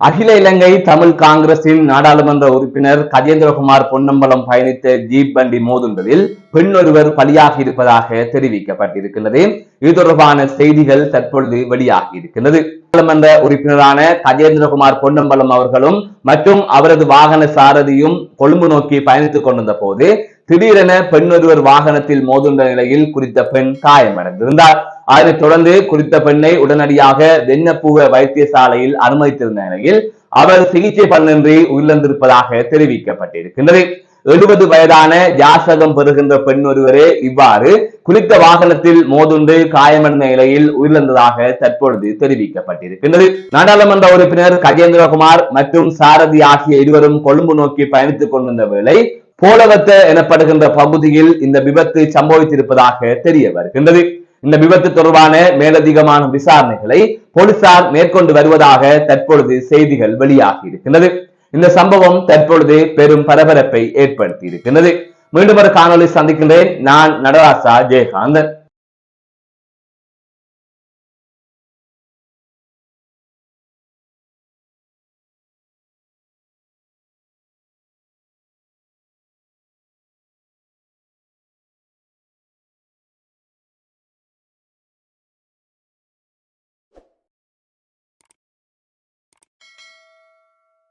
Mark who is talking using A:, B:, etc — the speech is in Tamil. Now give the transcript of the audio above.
A: அகில இலங்கை தமிழ் காங்கிரசின் நாடாளுமன்ற உறுப்பினர் கஜேந்திரகுமார் பொன்னம்பலம் பயணித்த ஜீப் வண்டி மோதுண்டதில் பெண் ஒருவர் பலியாகி இருப்பதாக தெரிவிக்கப்பட்டிருக்கிறது இது தொடர்பான செய்திகள் தற்பொழுது வெளியாகி இருக்கின்றது. நாடாளுமன்ற உறுப்பினரான கஜேந்திரகுமார் பொன்னம்பலம் அவர்களும் மற்றும் அவரது வாகன சாரதியும் கொழும்பு நோக்கி பயணித்துக் கொண்டிருந்த போது திடீரென பெண் ஒருவர் வாகனத்தில் மோதுண்ட நிலையில் குறித்த பெண் காயமடைந்திருந்தார். அதனைத் தொடர்ந்து குறித்த பெண்ணை உடனடியாக வெண்ணப்பூவ வைத்தியசாலையில் அனுமதித்திருந்த நிலையில் அவர் சிகிச்சை பலனின்றி உயிரிழந்திருப்பதாக தெரிவிக்கப்பட்டிருக்கின்றது. எழுபது வயதான யாசகம் பெறுகின்ற பெண் ஒருவரே இவ்வாறு குறித்த வாகனத்தில் மோதுண்டு காயமடைந்த நிலையில் உயிரிழந்ததாக தற்பொழுது தெரிவிக்கப்பட்டிருக்கின்றது. நாடாளுமன்ற உறுப்பினர் கஜேந்திரகுமார் மற்றும் சாரதி ஆகிய இருவரும் கொழும்பு நோக்கி பயணித்துக் கொண்டிருந்த வேளை போலவத்த எனப்படுகின்ற பகுதியில் இந்த விபத்து சம்பவித்திருப்பதாக தெரிய வருகின்றது. இந்த விபத்து தொடர்பான மேலதிகமான விசாரணைகளை போலீசார் மேற்கொண்டு வருவதாக தற்பொழுது செய்திகள் வெளியாகி இருக்கின்றது. இந்த சம்பவம் தற்பொழுது பெரும் பரபரப்பை ஏற்படுத்தி இருக்கின்றது. மீண்டும் ஒரு காணொலி சந்திக்கின்றேன். நான் நடராசா ஜெயகாந்தன்.